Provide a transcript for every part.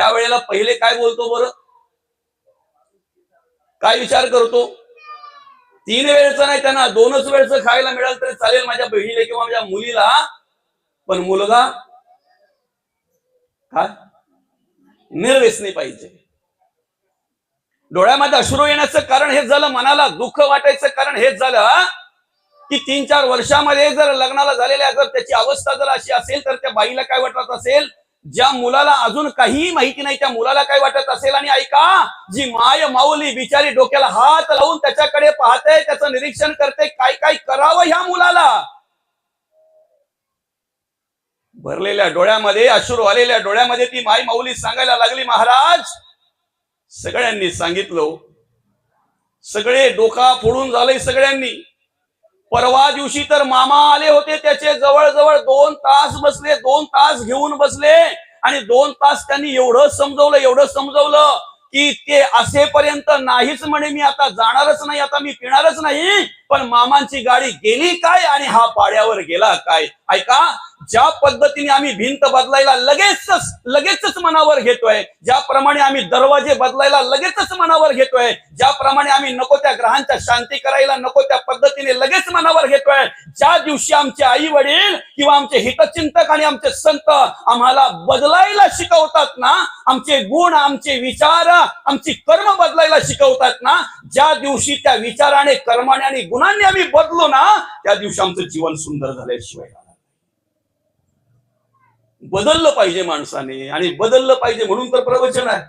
त्यावेळेला पहिले काय बोलतो बरं? काय विचार करतो? तीन वेळचं नाही त्यांना दोनच वेळचं खायला मिळालं तरी चालेल माझ्या बहिणीला किंवा माझ्या मुलीला. पण मुलगा काय? निर्व्यसनी पाहिजे. डोळ्यामध्ये अश्रू येण्याचं कारण हेच झालं मनाला दुःख वाटायचं कारण हेच झालं की तीन चार वर्षामध्ये जर लग्नाला झालेल्या जर त्याची अवस्था जर अशी असेल तर त्या बाईला काय वाटत असेल? ज्या मुलाला अजून काहीही माहिती नाही त्या मुलाला काय वाटत असेल? आणि ऐका जी माय माऊली बिचारी डोक्याला हात लावून त्याच्याकडे पाहते त्याचं निरीक्षण करते काय काय करावं ह्या मुलाला? भरलेल्या डोळ्यामध्ये अश्रू आलेल्या डोळ्यामध्ये ती माय माऊली सांगायला लागली महाराज सगळ्यांनी सांगितलं. सगळे डोका फोडून झालंय सगळ्यांनी. परवा दिवशी तर मामा आले होते त्याचे जवळजवळ दोन तास बसले दोन तास घेऊन बसले. आणि दोन तास त्यांनी एवढं समजवलं एवढं समजवलं की ते असेपर्यंत नाहीच म्हणे मी आता जाणारच नाही आता मी पिणारच नाही. पण मामांची गाडी गेली काय आणि हा पाड्यावर गेला काय? ऐका ज्या पद्धतीने आम्ही भिंत बदलायला लगेचच लगेचच मनावर घेतोय ज्याप्रमाणे आम्ही दरवाजे बदलायला लगेचच मनावर घेतोय ज्याप्रमाणे आम्ही नको त्या ग्रहांच्या शांती करायला नको त्या पद्धतीने लगेच मनावर घेतोय ज्या दिवशी आमचे आई वडील किंवा आमचे हितचिंतक आणि आमचे संत आम्हाला बदलायला शिकवतात ना आमचे गुण आमचे विचार आमची कर्म बदलायला शिकवतात ना ज्या दिवशी त्या विचाराने कर्माने आणि गुणांनी आम्ही बदलो ना त्या दिवशी आमचं जीवन सुंदर झाल्याशिवाय. बदललं पाहिजे माणसाने आणि बदललं पाहिजे म्हणून तर प्रवचन आहे.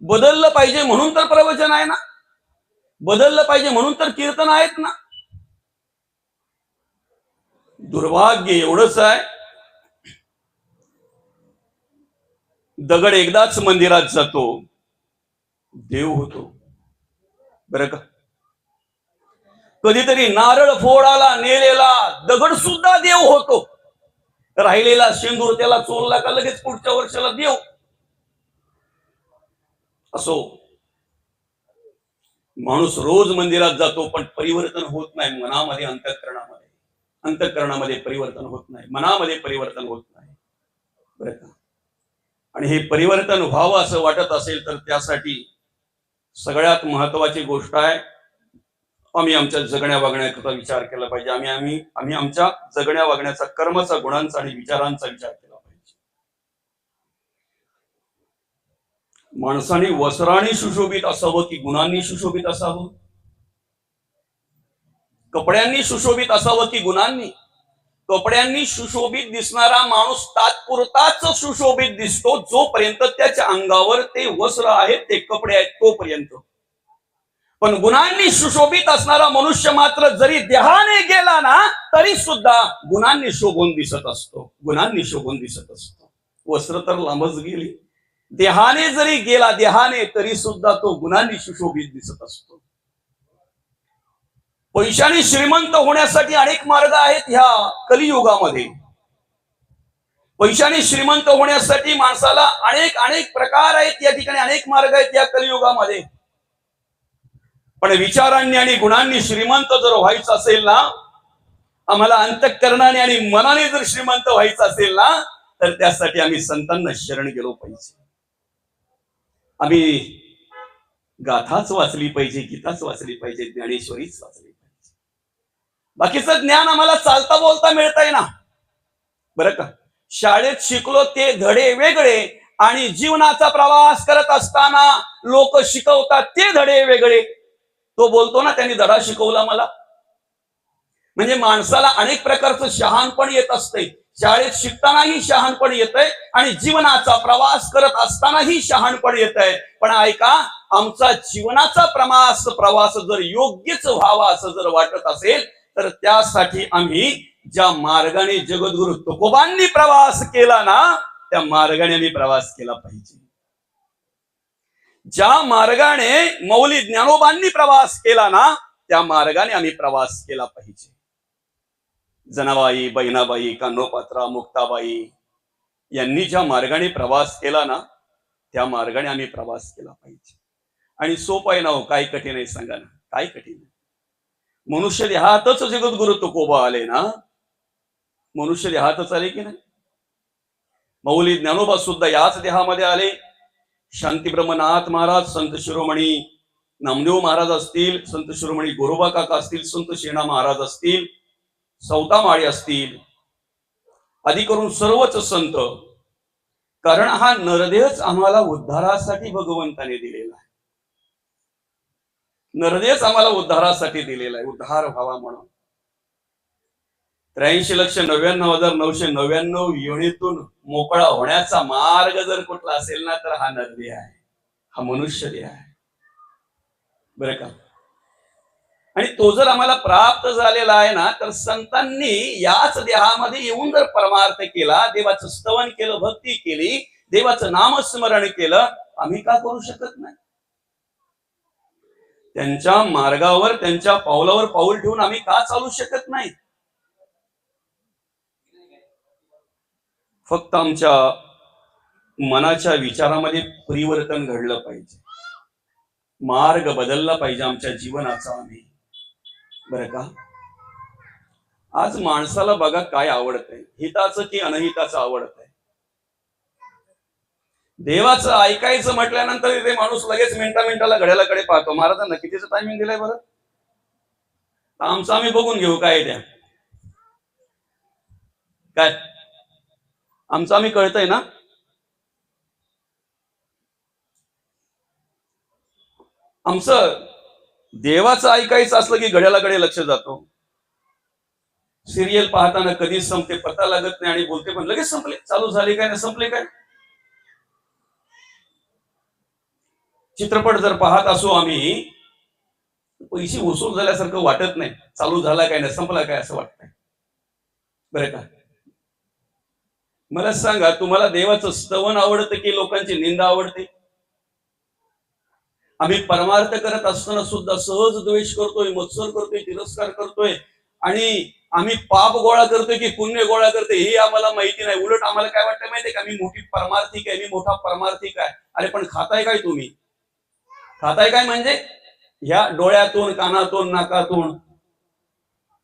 बदललं पाहिजे म्हणून तर प्रवचन आहे ना? बदललं पाहिजे म्हणून तर कीर्तन आहेत ना? दुर्भाग्य एवढंच आहे. दगड एकदाच मंदिरात जातो देव होतो. बरं का? कधीतरी नारळ फोडाला नेलेला दगड सुद्धा देव होतो. राहिलेला शेंदूर त्याला चोरला का लगेच पुढच्या वर्षाला देव असो. माणूस रोज मंदिरात जातो पण परिवर्तन होत नाही. मनामध्ये अंतकरणामध्ये. अंतकरणामध्ये परिवर्तन होत नाही. मनामध्ये परिवर्तन होत नाही. बरं का? आणि हे परिवर्तन व्हावं असं वाटत असेल तर त्यासाठी सगळ्यात महत्वाची गोष्ट आहे आम्ही आमच्या जगण्या वागण्याचा विचार केला पाहिजे. आम्ही आम्ही आम्ही आमच्या जगण्या वागण्याचा कर्माचा गुणांचा आणि विचारांचा विचार केला पाहिजे. माणसाने वस्त्राने सुशोभित असावं की गुणांनी सुशोभित असावं? कपड्यांनी सुशोभित असावं की गुणांनी? कपड्यांनी सुशोभित दिसणारा माणूस तात्पुरताच सुशोभित दिसतो जोपर्यंत त्याच्या अंगावर ते वस्त्र आहेत ते कपडे आहेत तोपर्यंत. पण गुणांनी सुशोभित असणारा मनुष्य मात्र जरी देहाने गेला ना तरी सुद्धा गुणांनी शोभून दिसत असतो. गुणांनी शोभून दिसत असतो. वस्त्र तर लांबच गेली. देहाने जरी गेला देहाने तरी सुद्धा तो गुणांनी सुशोभित दिसत असतो. पैशाने श्रीमंत होण्यासाठी अनेक मार्ग आहेत ह्या कलियुगामध्ये. पैशाने श्रीमंत होण्यासाठी माणसाला अनेक अनेक प्रकार आहेत या ठिकाणी अनेक मार्ग आहेत या कलियुगामध्ये. पण विचारांनी आणि गुणांनी श्रीमंत जर व्हायचं असेल ना आम्हाला अंतःकरणाने आणि मनाने जर श्रीमंत व्हायचं असेल ना तर त्यासाठी आम्ही संतांना शरण गेलो पाहिजे. आम्ही गाथाच वाचली पाहिजे गीताच वाचली पाहिजे ज्ञानेश्वरीच वाचली पाहिजे. बाकीचं ज्ञान आम्हाला चालता बोलता मिळतंय ना. बरं का? शाळेत शिकलो ते धडे वेगळे आणि जीवनाचा प्रवास करत असताना लोक शिकवतात ते धडे वेगळे. तो बोलतो ना त्यांनी धडा शिकवला मला. म्हणजे माणसाला अनेक प्रकारचं शहाणपण येत असते शाळेत शिकतानाही शहाणपण येतंय आणि जीवनाचा प्रवास करत असतानाही शहाणपण येत आहे पण ऐका आमचा जीवनाचा प्रवास प्रवास जर योग्यच व्हावा असं जर वाटत असेल तर त्यासाठी आम्ही ज्या मार्गाने जगद्गुरु तुकोबांनी प्रवास केला ना त्या मार्गाने आम्ही प्रवास केला पाहिजे. ज्या मार्गाने मौली ज्ञानोबांनी प्रवास केला ना त्या मार्गाने आम्ही प्रवास केला पाहिजे. जनाबाई बहिणाबाई कान्होपात्रा मुक्ताबाई यांनी ज्या मार्गाने प्रवास केला ना त्या मार्गाने आम्ही प्रवास केला पाहिजे. आणि सोप आहे ना हो काय कठीण आहे सांगा ना. काय कठीण आहे. मनुष्य देहातच जगद्गुरु तुकोबा आले ना मनुष्य देहातच आले की नाही? मौली ज्ञानोबा सुद्धा याच देहामध्ये आले. शांती ब्रह्मनाथ महाराज संत शिरोमणी नामदेव महाराज असतील संत शिरोमणी गोरोबा काका असतील संत शेणा महाराज असतील सौतामाळे असतील आधी करून सर्वच संत. कारण हा नरदेहच आम्हाला उद्धारासाठी भगवंताने दिलेला आहे. नरदेहच आम्हाला उद्धारासाठी दिलेला आहे उद्धार व्हावा म्हणून. त्र्याऐंशी लक्ष नव्याण्णव हजार नऊशे नव्याण्णव योनीतून मोकळा होण्याचा मार्ग जर कुठला असेल ना तर हा नरदेह आहे. हा मनुष्य देह आहे. बरं का? आणि तो जर आम्हाला प्राप्त झालेला आहे ना तर संतांनी याच देहामध्ये येऊन जर परमार्थ केला देवाचं स्तवन केलं भक्ती केली देवाचं नामस्मरण केलं आम्ही का करू शकत नाही? त्यांच्या मार्गावर त्यांच्या पावलावर पाऊल ठेवून आम्ही का चालू शकत नाही? फक्त आमच्या मनाच्या विचारामध्ये परिवर्तन घडलं पाहिजे. मार्ग बदलला पाहिजे आमच्या जीवनाचा आम्ही. बरं का? आज माणसाला बघा काय आवडत आहे हिताचं की अनहिताचं आवडत आहे देवाचं ऐकायचं म्हटल्यानंतर ते माणूस लगेच मिनिटा मिनिटाला घड्यालाकडे पाहतो. महाराजांना कितीचं टायमिंग दिलंय बरं? आमचं आम्ही बघून घेऊ. काय द्या काय? आमचं आम्ही कळतंय ना? आमचं देवाचं ऐकायचं असलं की घड्याळाकडे लक्ष जातो. सिरियल पाहताना कधी संपते पता लागत नाही आणि बोलते पण लगेच संपले. चालू झाले काय नाही संपले काय? चित्रपट जर पाहत असू आम्ही पैसे वसूल झाल्यासारखं वाटत नाही. चालू झाला काय नाही संपला काय असं वाटतंय. बरं का? मला सांगा तुम्हाला देवाचं स्तवन आवडतं की लोकांची निंदा आवडते? आम्ही परमार्थ करत असताना सुद्धा सहज द्वेष करतोय मत्सर करतोय तिरस्कार करतोय. आणि आम्ही पाप गोळा करतोय की पुण्य गोळा करतोय हे आम्हाला माहिती नाही. उलट आम्हाला काय वाटतं माहितीये का? मी मोठी परमार्थिक आहे मी मोठा परमार्थिक आहे. अरे पण खाताय काय तुम्ही? खाताय काय म्हणजे? ह्या डोळ्यातून कानातून नाकातून.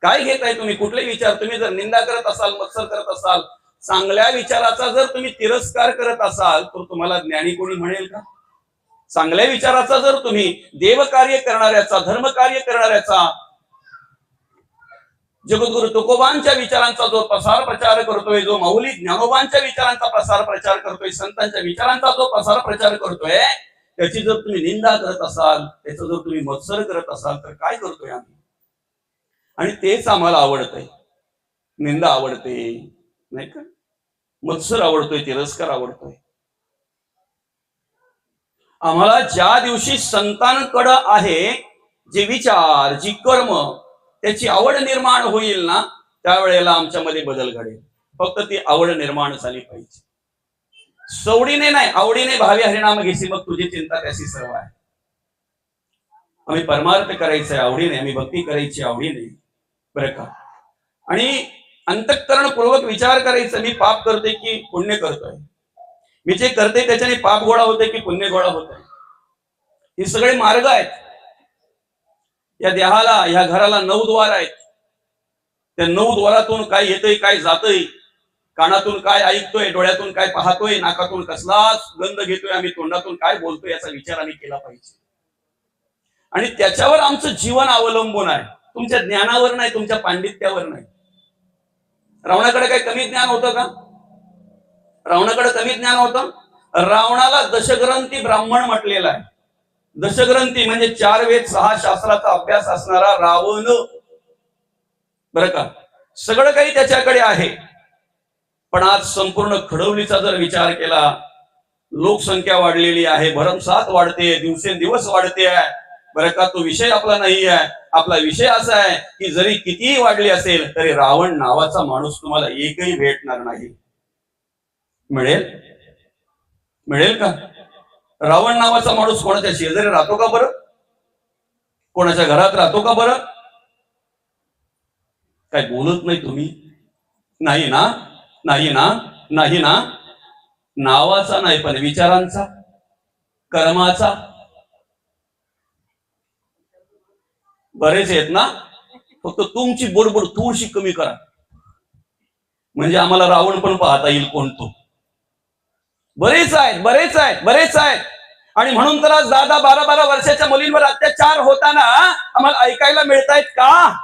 काय घेताय तुम्ही? कुठले विचार? तुम्ही जर निंदा करत असाल मत्सर करत असाल चांगल्या विचाराचा जर तुम्ही तिरस्कार करत असाल तर तुम्हाला ज्ञानी कोणी म्हणेल का? चांगल्या विचाराचा जर तुम्ही देवकार्य करणाऱ्याचा धर्मकार्य करणाऱ्याचा जगद्गुरु तुकोबांच्या विचारांचा जो प्रसार प्रचार करतोय जो माऊली ज्ञानोबांच्या विचारांचा प्रसार प्रचार करतोय संतांच्या विचारांचा जो प्रसार प्रचार करतोय त्याची जर तुम्ही निंदा करत असाल त्याचा जर तुम्ही मत्सर करत असाल तर काय करतोय आम्ही? आणि तेच आम्हाला आवडतंय. निंदा आवडते. नाही का? मत्सर आवडतोय तिरस्कार आवडतोय. आम्हाला ज्या दिवशी संतांकडं आहे जे विचार जी कर्म त्याची आवड निर्माण होईल ना त्यावेळेला आमच्यामध्ये बदल घडेल. फक्त ती आवड निर्माण झाली पाहिजे. सवडीने नाही आवडीने भावी हरिणाम घेसी मग तुझी चिंता त्याची सर्व आहे? आम्ही परमार्थ करायचं आवडीने आम्ही भक्ती करायची आवडीने. बरं का? आणि अंतःकरणपूर्वक विचार करायचा मी पाप करते की पुण्य करतोय? मी जे करते त्याच्याने पाप गोळा होते की पुण्य गोळा होत आहे हे सगळे मार्ग आहेत. या देहाला या घराला नऊ द्वार आहेत. त्या नऊ द्वारातून काय येतंय काय जातंय कानातून काय ऐकतोय डोळ्यातून काय पाहतोय नाकातून कसलाच गंध घेतोय आम्ही तोंडातून काय बोलतोय याचा विचार आम्ही केला पाहिजे. आणि त्याच्यावर आमचं जीवन अवलंबून आहे. तुमच्या ज्ञानावर नाही तुमच्या पांडित्यावर नाही. रावणाकडे काही कमी ज्ञान होतं का? रावणाकडे कमी ज्ञान होतं? रावणाला दशग्रंथी ब्राह्मण म्हटलेला आहे. दशग्रंथी म्हणजे चार वेद सहा शास्त्राचा अभ्यास असणारा रावण. बरं का? सगळं काही त्याच्याकडे आहे. पण आज संपूर्ण खडवलीचा जर विचार केला लोकसंख्या वाढलेली आहे भरमसाठ वाढते दिवसेंदिवस वाढते आहे. बरं का तो विषय आपला नाही आहे आपला विषय असा आहे की जरी कितीही वाढली असेल तरी रावण नावाचा माणूस तुम्हाला एकही भेटणार नाही. मिळेल? मिळेल का? रावण नावाचा माणूस कोणाच्या शेजारी राहतो का बरं? कोणाच्या घरात राहतो का बरं? काय बोलत नाही तुम्ही? नाही ना? नाही ना? नाही ना? नावाचा नाही पण विचारांचा कर्माचा बरेच आहेत ना? फक्त तुमची बोडबोड थोडीशी कमी करा. म्हणजे आम्हाला रावण पण पाहता येईल कोण तो बरेच आहेत बरेच आहेत बरेच आहेत. आणि म्हणून तर आज दहा दहा बारा बारा वर्षाच्या मुलींवर अत्याचार होताना आम्हाला ऐकायला मिळत आहेत का?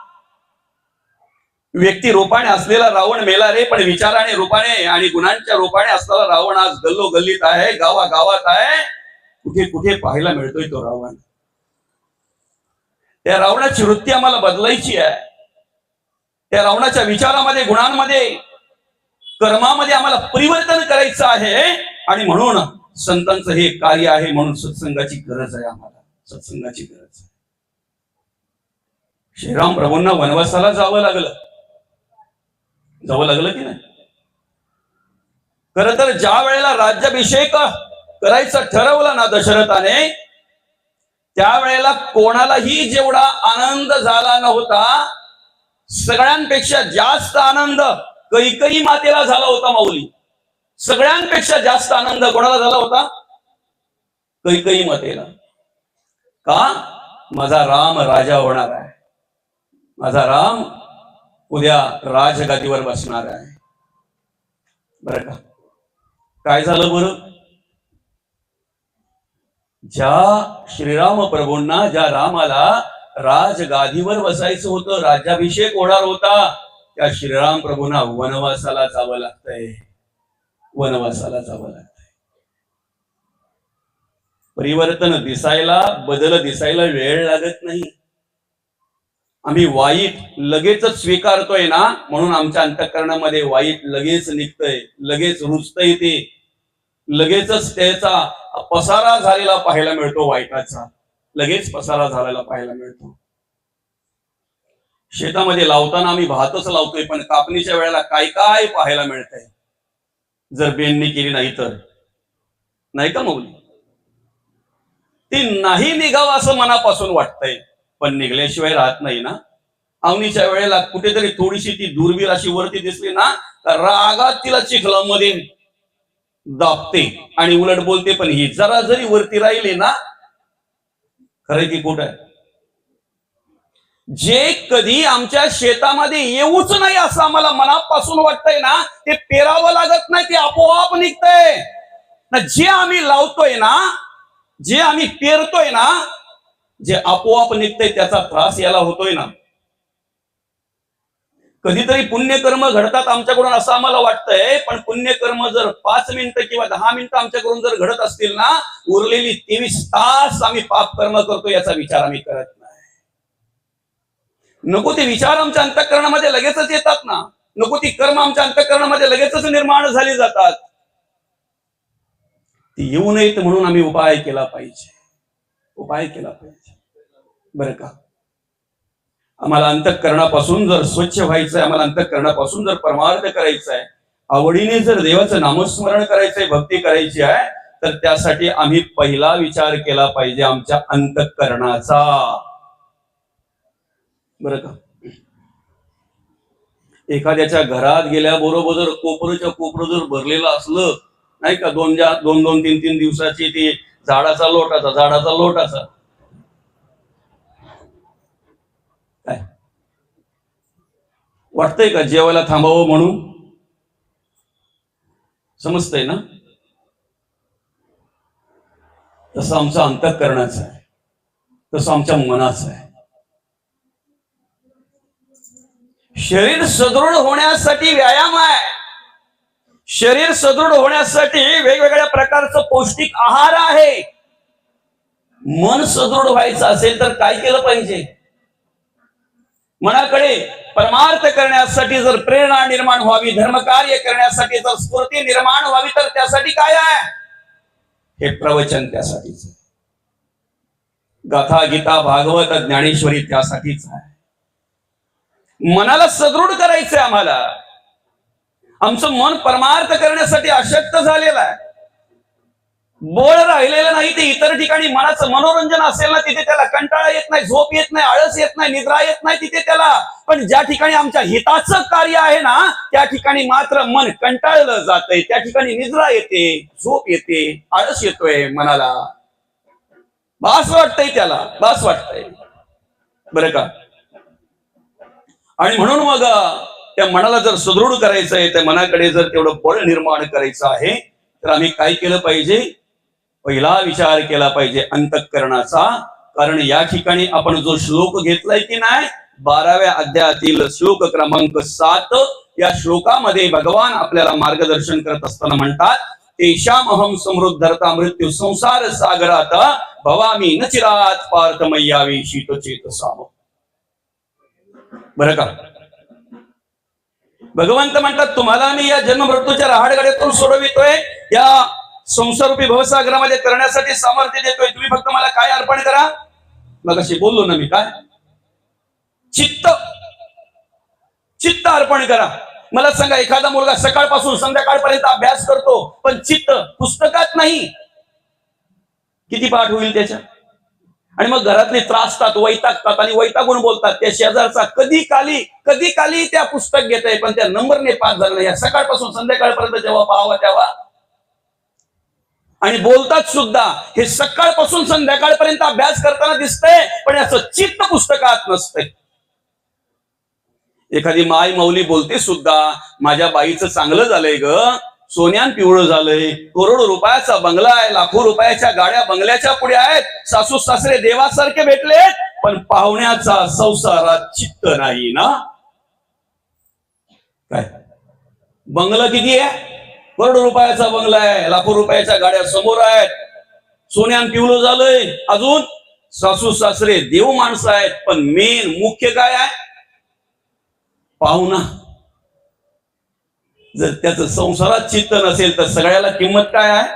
व्यक्ती रोपाने असलेला रावण मेला रे पण विचाराने रूपाने आणि गुणांच्या रूपाने असलेला रावण आज गल्लो गल्लीत आहे गावा गावात आहे. कुठे कुठे पाहायला मिळतोय तो रावण? त्या रावणाची वृत्ती आम्हाला बदलायची आहे. त्या रावणाच्या विचारामध्ये गुणांमध्ये कर्मामध्ये आम्हाला परिवर्तन करायचं आहे आणि म्हणून संतांचं हे कार्य आहे म्हणून सत्संगाची गरज आहे आम्हाला. सत्संगाची गरज आहे. श्रीराम प्रभूंना वनवासाला जावं लागलं. जावं लागलं की नाही? खर तर ज्या वेळेला राज्याभिषेक करायचं ठरवलं ना दशरथाने त्यावेळेला कोणालाही जेवढा आनंद झाला नव्हता सगळ्यांपेक्षा जास्त आनंद कैकई मातेला झाला होता माऊली. सगळ्यांपेक्षा जास्त आनंद कोणाला झाला होता? कैकई मातेला. का? माझा राम राजा होणार आहे. माझा राम उद्या राजगादीवर बसणार आहे. बर का? काय झालं बरं? ज्या श्रीराम प्रभूंना ज्या रामाला राजगादीवर बसायचं होतं राज्याभिषेक होणार होता त्या श्रीराम प्रभूंना वनवासाला जावं लागतंय. वनवासाला जावं लागतंय. परिवर्तन दिसायला बदल दिसायला वेळ लागत नाही. आम्ही वाईट लगेचच स्वीकारतोय ना म्हणून आमच्या अंतकरणामध्ये वाईट लगेच निघतंय लगेच रुजतंय ते. लगेचच त्याचा पसारा झालेला पाहायला मिळतो वाईटाचा. लगेच पसारा झालेला पाहायला मिळतो. शेतामध्ये लावताना आम्ही भातच लावतोय पण कापणीच्या वेळेला काय काय पाहायला मिळतंय? जर बेननी केली नाही तर. नाही का मौली? ती नाही निघावं असं मनापासून वाटतंय पण निघल्याशिवाय राहत नाही ना. आवनीच्या वेळेला कुठेतरी थोडीशी ती दुर्बीर अशी वरती दिसली ना तर रागात तिला चिखलामध्ये दाबते आणि उलट बोलते पण ही जरा जरी वरती राहिली ना खरं की कुठं आहे? जे कधी आमच्या शेतामध्ये येऊच नाही असं आम्हाला मनापासून वाटतंय ना ते पेरावं लागत नाही ते आपोआप निघतंय. ना जे आम्ही लावतोय ना जे आम्ही पेरतोय ना जे आपोआप निघतंय त्याचा त्रास याला होतोय ना. कधीतरी पुण्यकर्म घडतात आमच्याकडून असं आम्हाला वाटतंय पण पुण्यकर्म जर पाच मिनिटं किंवा दहा मिनिटं आमच्याकडून जर घडत असतील ना उरलेली तेवीस तास आम्ही पाप कर्म करतो याचा विचार आम्ही करत नाही. नको ते विचार आमच्या अंतकरणामध्ये लगेचच येतात ना. नको ती कर्म आमच्या अंतकरणामध्ये लगेचच निर्माण झाली जातात. ती येऊ नयेत म्हणून आम्ही उपाय केला पाहिजे. उपाय केला पाहिजे. बरं का? आम्हाला अंतःकरणापासून जर स्वच्छ व्हायचं आहे आम्हाला अंतःकरणापासून जर परमार्थ करायचा आहे आवडीने जर देवाचं नामस्मरण करायचंय भक्ती करायची आहे तर त्यासाठी आम्ही पहिला विचार केला पाहिजे आमच्या अंतःकरणाचा. बरं का? एखाद्याच्या घरात गेल्याबरोबर जर कोपरच्या कोपर जर भरलेलं असलं नाही का दोन दोन दोन तीन तीन दिवसाची ती झाडाचा लोटाचा झाडाचा लोटाचा काय? वाटतंय का जेवायला थांबावं म्हणून? समजतंय ना? तसं आमचं अंतःकरणाचं आहे. तसं आमच्या मनाचं आहे. शरीर सदृढ होण्यासाठी व्यायाम आहे. शरीर सदृढ होण्यासाठी वेगवेगळ्या प्रकारचं पौष्टिक आहार आहे. मन सदृढ व्हायचं असेल तर काय केलं पाहिजे? मनाकडे परमार्थ करण्यासाठी जर प्रेरणा निर्माण व्हावी धर्मकार्य करण्यासाठी जर स्फूर्ती निर्माण व्हावी तर त्यासाठी काय आहे? हे प्रवचन त्यासाठीच आहे. गाथा गीता भागवत ज्ञानेश्वरी त्यासाठीच आहे. मनाला सदृढ करायचंय आम्हाला. आमचं मन परमार्थ करण्यासाठी अशक्त झालेलं आहे. बळ राहिलेलं नाही ते इतर ठिकाणी मनाचं मनोरंजन असेल ना तिथे त्याला कंटाळा येत नाही झोप येत नाही आळस येत नाही निद्रा येत नाही तिथे त्याला. पण ज्या ठिकाणी आमच्या हिताचं कार्य आहे ना त्या ठिकाणी मात्र मन कंटाळलं जातंय त्या ठिकाणी निद्रा येते झोप येते आळस येतोय मनाला. बास वाटतंय त्याला बास वाटतंय. बरं का? आणि म्हणून मग त्या मनाला जर सुदृढ करायचं आहे त्या मनाकडे जर तेवढं बळ निर्माण करायचं आहे तर आम्ही काय केलं पाहिजे? पहिला विचार केला पाहिजे अंतःकरणाचा. कारण या ठिकाणी आपण जो श्लोक घेतलाय की नाही बाराव्या अध्यायातील श्लोक क्रमांक सात या श्लोकामध्ये भगवान आपल्याला मार्गदर्शन करत असताना म्हणतात तेशाम अहम समृद्धरता मृत्यू संसार सागरात भवामी न चिरात पार्थ मय्यावी शीत चेत साम बर का? भगवंत म्हणतात तुम्हाला मी या जन्म मृत्यूच्या राहाडगड्यातून सोडवितोय. या संसारूपी भवसागरामध्ये करण्यासाठी सामर्थ्य देतोय. तुम्ही फक्त मला काय अर्पण करा? मग अशी बोललो ना मी काय? चित्त. चित्त अर्पण करा. मला सांगा एखादा मुलगा सकाळपासून संध्याकाळपर्यंत अभ्यास करतो पण चित्त पुस्तकात नाही. किती पाठ होईल त्याच्या? आणि मग घरातले त्रासतात वैतागतात आणि वैतागून बोलतात. त्या शेजारचा कधी काली कधी काली त्या पुस्तक घेत आहे पण त्या नंबरने पास झालं या सकाळपासून संध्याकाळपर्यंत जेव्हा पाहावा तेव्हा आणि बोलतात सुद्धा हे सकाळपासून संध्याकाळपर्यंत अभ्यास करताना दिसतंय पण याचं चित्त पुस्तकात नसतंय. एखादी माय मौली बोलते सुद्धा माझ्या बाईचं चांगलं झालंय ग सोन्यान पिवळं झालंय करोड रुपयाचा बंगला आहे लाखो रुपयाच्या गाड्या बंगल्याच्या पुढे आहेत सासू सासरे देवासारखे भेटलेत पण पाहुण्याचा संसारात चित्त नाही ना? काय? बंगला किती आहे? करोड रुपयाचा बंगला आहे लाखो रुपयाच्या गाड्या समोर आहेत. सोन्यान पिवलं झालंय. अजून सासू सासरे देव माणसं आहेत पण मेन मुख्य काय आहे? पाहुणा. जर त्याचं संसारात चित्त नसेल तर सगळ्याला किंमत काय आहे?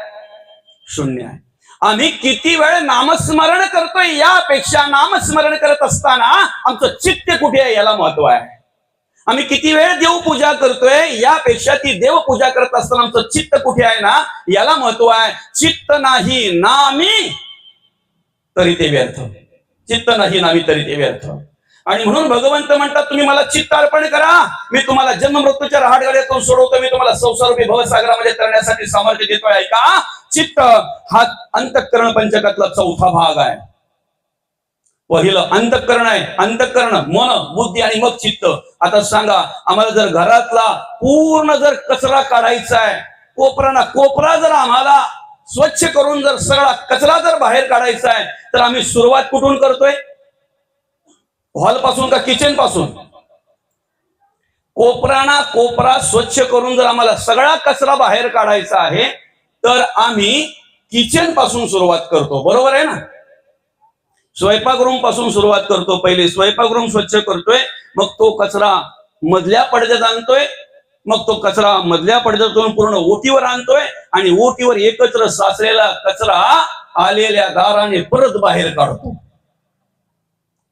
शून्य आहे. आम्ही किती वेळ नामस्मरण करतोय? यापेक्षा नामस्मरण करत असताना आमचं चित्त कुठे आहे? याला महत्त्व आहे. आम्ही किती वेळ देवपूजा करतोय? यापेक्षा ती देवपूजा करत असताना आमचं चित्त कुठे आहे ना? याला महत्त्व आहे. चित्त नाही नामी तरी ते व्यर्थ. चित्त नाही नामी तरी ते व्यर्थ. आणि म्हणून भगवंत म्हणतात तुम्ही मला चित्त अर्पण करा. मी तुम्हाला जन्म मृत्यूच्या रहाटगाड्यातून सोडवतो. मी तुम्हाला संसारूपी भवसागरामध्ये करण्यासाठी सामर्थ्य देतोय. ऐका चित्त हा अंतःकरण पंचकातला चौथा भाग आहे. पहिलं अंतकरण आहे. अंतकरण मन बुद्धी आणि मग चित्त. आता सांगा आम्हाला जर घरातला पूर्ण जर कचरा काढायचा आहे कोपराना कोपरा जर आम्हाला स्वच्छ करून जर सगळा कचरा जर बाहेर काढायचा आहे तर आम्ही सुरुवात कुठून करतोय? हॉलपासून का किचनपासून कोपराना कोपरा स्वच्छ करून जर आम्हाला सगळा कचरा बाहेर काढायचा आहे तर आम्ही किचनपासून सुरुवात करतो. बरोबर आहे ना? स्वयंपाकपासून सुरुवात करतो. पहिले स्वयंपाकगृह स्वच्छ करतोय मग तो कचरा मधल्या पडद्यात आणतोय मग तो कचरा मधल्या पडद्यातून पूर्ण ओटीवर आणतोय आणि ओटीवर एकत्र साचलेला कचरा आलेल्या दाराने परत बाहेर काढतो.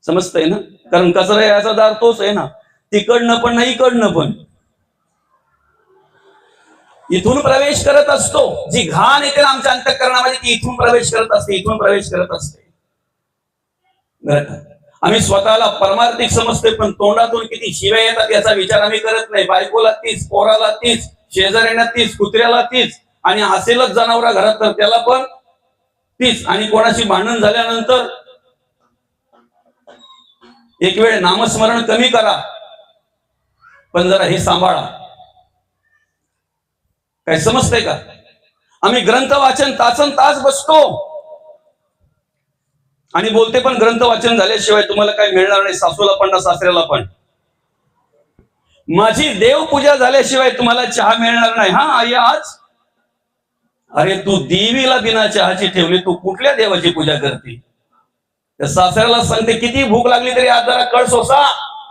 समजतंय ना? कारण कचरा याचा दार तोच आहे ना. तिकडनं पण नाही इकडनं पण. इथून प्रवेश करत असतो. जी घाण येते ना आमच्या अंतकरणामध्ये ती इथून प्रवेश करत असते इथून प्रवेश करत असते. आम्ही स्वतःला परमार्थिक समजतोय पण तोंडातून किती शिव्या येतात याचा विचार आम्ही करत नाही. बायकोला तीच पोराला तीच शेजाऱ्यांना तीच कुत्र्याला तीच आणि असेलच जनावरा घरात तर त्याला पण तीच. आणि कोणाशी भांडण झाल्यानंतर एक वेळ नामस्मरण कमी करा पण जरा हे सांभाळा. काय समजतंय का? आम्ही ग्रंथ वाचन तासन तास बसतो. आणि बोलते पण ग्रंथ वाचन झाल्याशिवाय तुम्हाला काय मिळणार नाही सासूला पण ना सासऱ्याला पण. माझी देवपूजा झाल्याशिवाय तुम्हाला चहा मिळणार नाही. हा आई आज? अरे तू देवीला बिना चहाची ठेवली तू कुठल्या देवाची पूजा करते? त्या सासऱ्याला सांगते किती भूक लागली तरी आज जरा कळ सोसा.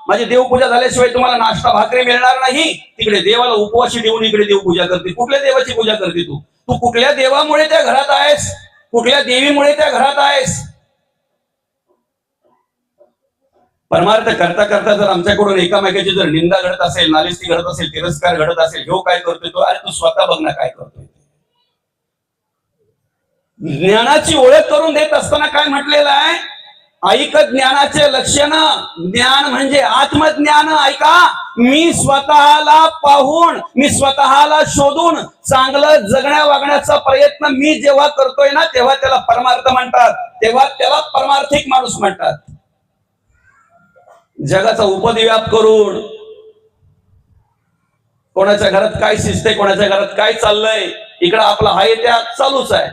माझी देवपूजा झाल्याशिवाय तुम्हाला नाश्ता भाकरी मिळणार नाही. तिकडे देवाला उपवाशी देऊन इकडे देवपूजा करते. कुठल्या देवाची पूजा करते तू? तू कुठल्या देवामुळे त्या घरात आहेस? कुठल्या देवीमुळे त्या घरात आहेस? परमार्थ करता करता जर आमच्याकडून एकामेकाची जर निंदा घडत असेल नालिस्ती घडत असेल तिरस्कार घडत असेल ह्यो काय करतोय तो? अरे तू स्वतः बघ ना काय करतोय ज्ञानाची ओळख करून देत असताना काय म्हटलेलं आहे? ऐक ज्ञानाचे लक्षण. ज्ञान म्हणजे आत्मज्ञान. ऐका मी स्वतःला पाहून मी स्वतःला शोधून चांगलं जगण्या वागण्याचा प्रयत्न मी जेव्हा करतोय ना तेव्हा त्याला परमार्थ म्हणतात. तेव्हा त्याला परमार्थिक माणूस म्हणतात. जगाचा उपदिव्याप करून कोणाच्या घरात काय शिजते कोणाच्या घरात काय चाललंय इकडं आपला आहे त्या चालूच आहे.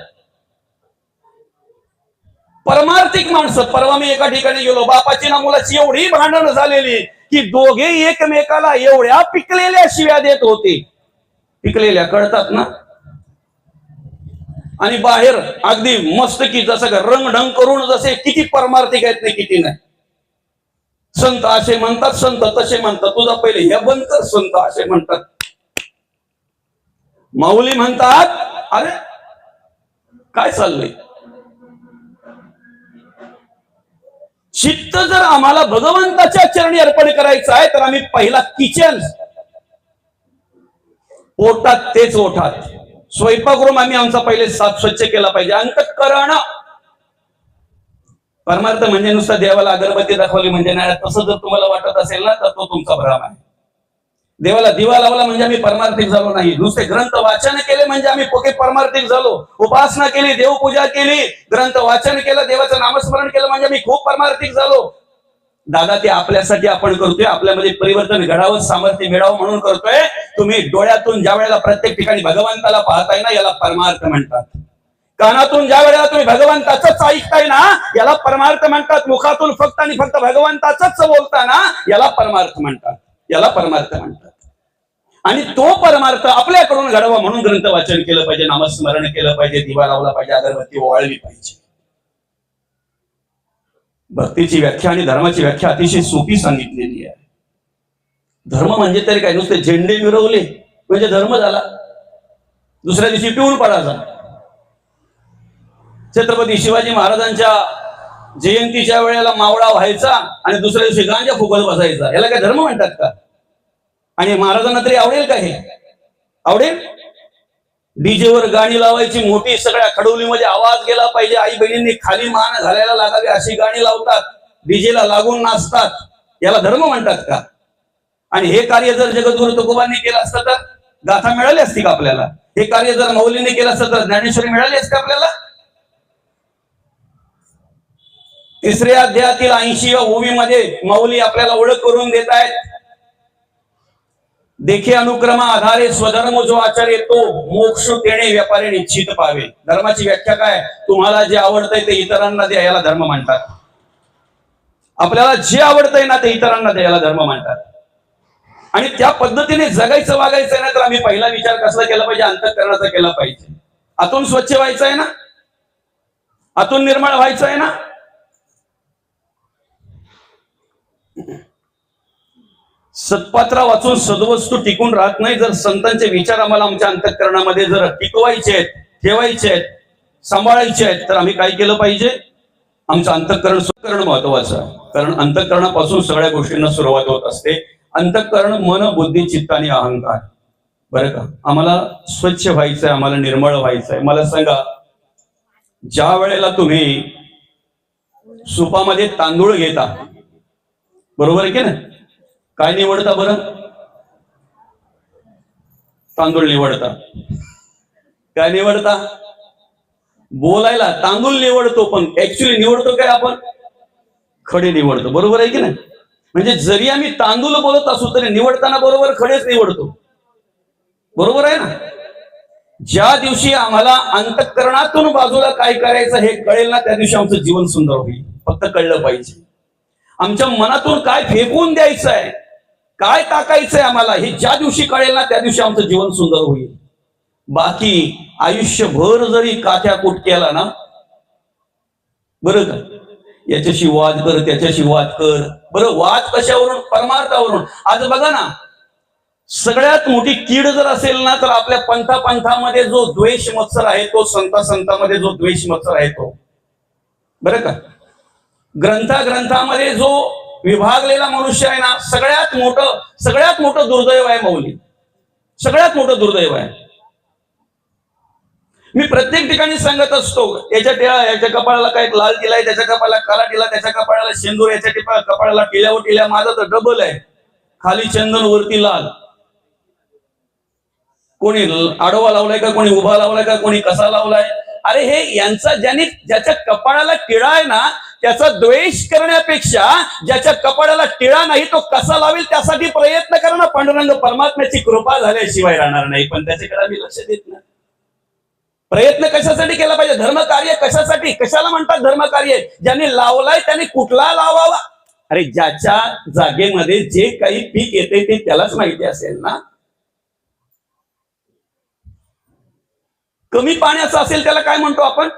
परमार्थिक माणसं परवा मी एका ठिकाणी गेलो बापाची ना मुलाची एवढी भांडण झालेली की दोघे एकमेकाला एवढ्या पिकलेल्या शिव्या देत होते. पिकलेल्या कळतात ना? आणि बाहेर अगदी मस्त की जसं का रंगढंग करून जसे किती परमार्थिक आहेत नाही किती नाही. संत असे म्हणतात संत तसे म्हणतात. तुझा पहिले हे बंद कर संत असे म्हणतात. माऊली म्हणतात अरे काय चाललंय? चित्त जर आम्हाला भगवंताच्या चरणी अर्पण करायचं आहे तर आम्ही पहिला किचन. ओठात तेच ओठात. स्वयंपाकगृह आम्ही आमचा पहिले साफ स्वच्छ केला पाहिजे. अंतकरण परमार्थ म्हणजे नुसतं देवाला अगरबत्ती दाखवली म्हणजे नाही. तसं जर तुम्हाला वाटत असेल ना तर तो तुमचा भ्रम आहे. देवाला दिवा लावला म्हणजे आम्ही परमार्थिक झालो नाही. नुसते ग्रंथ वाचन केले म्हणजे आम्ही पोके परमार्थिक झालो. उपासना केली देवपूजा केली ग्रंथ वाचन केलं देवाचं नामस्मरण केलं म्हणजे आम्ही खूप परमार्थिक झालो. दादा ते आपल्यासाठी आपण करतोय. आपल्यामध्ये परिवर्तन घडावं सामर्थ्य मिळावं म्हणून करतोय. तुम्ही डोळ्यातून ज्या वेळेला प्रत्येक ठिकाणी भगवंताला पाहताय ना याला परमार्थ म्हणतात. कानातून ज्या वेळेला तुम्ही भगवंताच ऐकताय ना याला परमार्थ म्हणतात. मुखातून फक्त आणि फक्त भगवंताच बोलता ना याला परमार्थ म्हणतात. याला परमार्थ म्हणतात. आणि तो परमार्थ आपल्याकडून घडावा म्हणून ग्रंथ वाचन केलं पाहिजे नामस्मरण केलं पाहिजे दिवा लावला पाहिजे अगरबत्ती ओवाळली पाहिजे. भक्तीची व्याख्या आणि धर्माची व्याख्या अतिशय सोपी सांगितलेली आहे. धर्म म्हणजे तरी काय? नुसते झेंडे मिरवले. म्हणजे धर्म झाला. दुसऱ्या दिवशी पिऊन पडायचा छत्रपती शिवाजी महाराजांच्या जयंतीच्या वेळेला मावळा व्हायचा आणि दुसऱ्या दिवशी गांजा फुकत बसायचा. याला काय धर्म म्हणतात का? आणि महाराजांना तरी आवडेल का हे? आवडेल? डीजेवर गाणी लावायची मोठी सगळ्या खडवलीमध्ये आवाज गेला पाहिजे. आई बहिणींनी खाली मान घालायला लागावी अशी गाणी लावतात. डीजेला लागून नाचतात. याला धर्म म्हणतात का? आणि हे कार्य जर जगद्गुरु तुकोबांनी केलं असतं तर गाथा मिळाली असती का आपल्याला? हे कार्य जर मौलीने केलं असतं तर ज्ञानेश्वरी मिळाली असते आपल्याला? तिसऱ्या अध्यायातील ऐंशी ओवी मध्ये मौली आपल्याला ओळख करून देत आहेत. देखे अनुक्रमा आधारे स्वधर्म जो आचार येतो मोक्ष देणे व्यापारी निश्चित पावे धर्माची व्याख्या काय? तुम्हाला जे आवडतंय ते इतरांना द्यायला धर्म म्हणतात. आपल्याला जे आवडतंय ना ते इतरांना द्यायला धर्म म्हणतात. आणि त्या पद्धतीने जगायचं वागायचं ना तर आम्ही पहिला विचार कसला केला पाहिजे? अंतकरणाचा केला पाहिजे. आतून स्वच्छ व्हायचं आहे ना? आतून निर्माण व्हायचं आहे ना? सत्पात्रा वाचून सदवस्तू टिकून राहत नाही जर संतांचे विचार आम्हाला आमच्या अंतकरणामध्ये जर टिकवायचे आहेत ठेवायचे आहेत सांभाळायचे आहेत तर आम्ही काय केलं पाहिजे? आमचं अंतकरण करणं महत्वाचं आहे. कारण अंतकरणापासून सगळ्या गोष्टींना सुरुवात होत असते. अंतकरण मन बुद्धी चित्त आणि अहंकार. बरं का? आम्हाला स्वच्छ व्हायचंय आम्हाला निर्मळ व्हायचंय मला सांगा ज्या वेळेला तुम्ही सुपामध्ये तांदूळ घेता बरोबर आहे की ना काय निवडता बरं? तांदूळ निवडता. काय निवडता? बोलायला तांदूळ निवडतो पण ऍक्च्युली निवडतो काय आपण? खडे निवडतो. बरोबर आहे की नाही? म्हणजे जरी आम्ही तांदूळ बोलत असू तरी निवडताना बरोबर खडेच निवडतो. बरोबर आहे ना? ज्या दिवशी आम्हाला अंतकरणातून बाजूला काय करायचं हे कळेल ना त्या दिवशी आमचं जीवन सुंदर होईल. फक्त कळलं पाहिजे. आमच्या मनातून काय फेकून द्यायचं आहे काय टाकायचंय आम्हाला? हे ज्या दिवशी कळेल ना त्या दिवशी आमचं जीवन सुंदर होईल. बाकी आयुष्यभर जरी काथ्याकूट कुट केला ना बरं का? याच्याशी वाद कर त्याच्याशी वाद कर. बरं वाद कशावरून? परमार्थावरून. आज बघा ना सगळ्यात मोठी कीड जर असेल ना तर आपल्या पंथा पंथामध्ये जो द्वेष मत्सर आहे तो संता संतामध्ये जो द्वेष मत्सर आहे तो. बरं का? ग्रंथा ग्रंथामध्ये जो विभागलेला मनुष्य आहे ना सगळ्यात मोठं सगळ्यात मोठं दुर्दैव आहे मौली. सगळ्यात मोठं दुर्दैव आहे. मी प्रत्येक ठिकाणी सांगत असतो याच्या टिळा याच्या कपाळाला काय लाल टिला आहे त्याच्या कपाळाला काला टिला त्याच्या कपाळाला शेंदूर याच्या टिपा कपाळाला टिल्यावर टिल्या माझा तर डबल आहे. खाली चंदन वरती लाल. कोणी आडवा लावलाय का कोणी उभा लावलाय का कोणी कसा लावलाय? अरे हे यांचा ज्याने ज्याच्या कपाळाला टिळा आहे ना त्याचा द्वेष करण्यापेक्षा ज्याच्या कपाळाला टिळा नाही तो कसा लावेल त्यासाठी प्रयत्न करा ना पांडुरंग. परमात्म्याची कृपा झाल्याशिवाय राहणार नाही. पण त्याच्याकडे आम्ही लक्ष देत नाही. प्रयत्न कशासाठी केला पाहिजे? धर्मकार्य कशासाठी? कशाला म्हणतात धर्मकार्य? ज्यांनी लावलाय त्याने कुठला लावावा? अरे ज्याच्या जागेमध्ये जे काही पीक येते ते त्यालाच माहिती असेल ना? कमी पाण्याचं असेल त्याला काय म्हणतो आपण?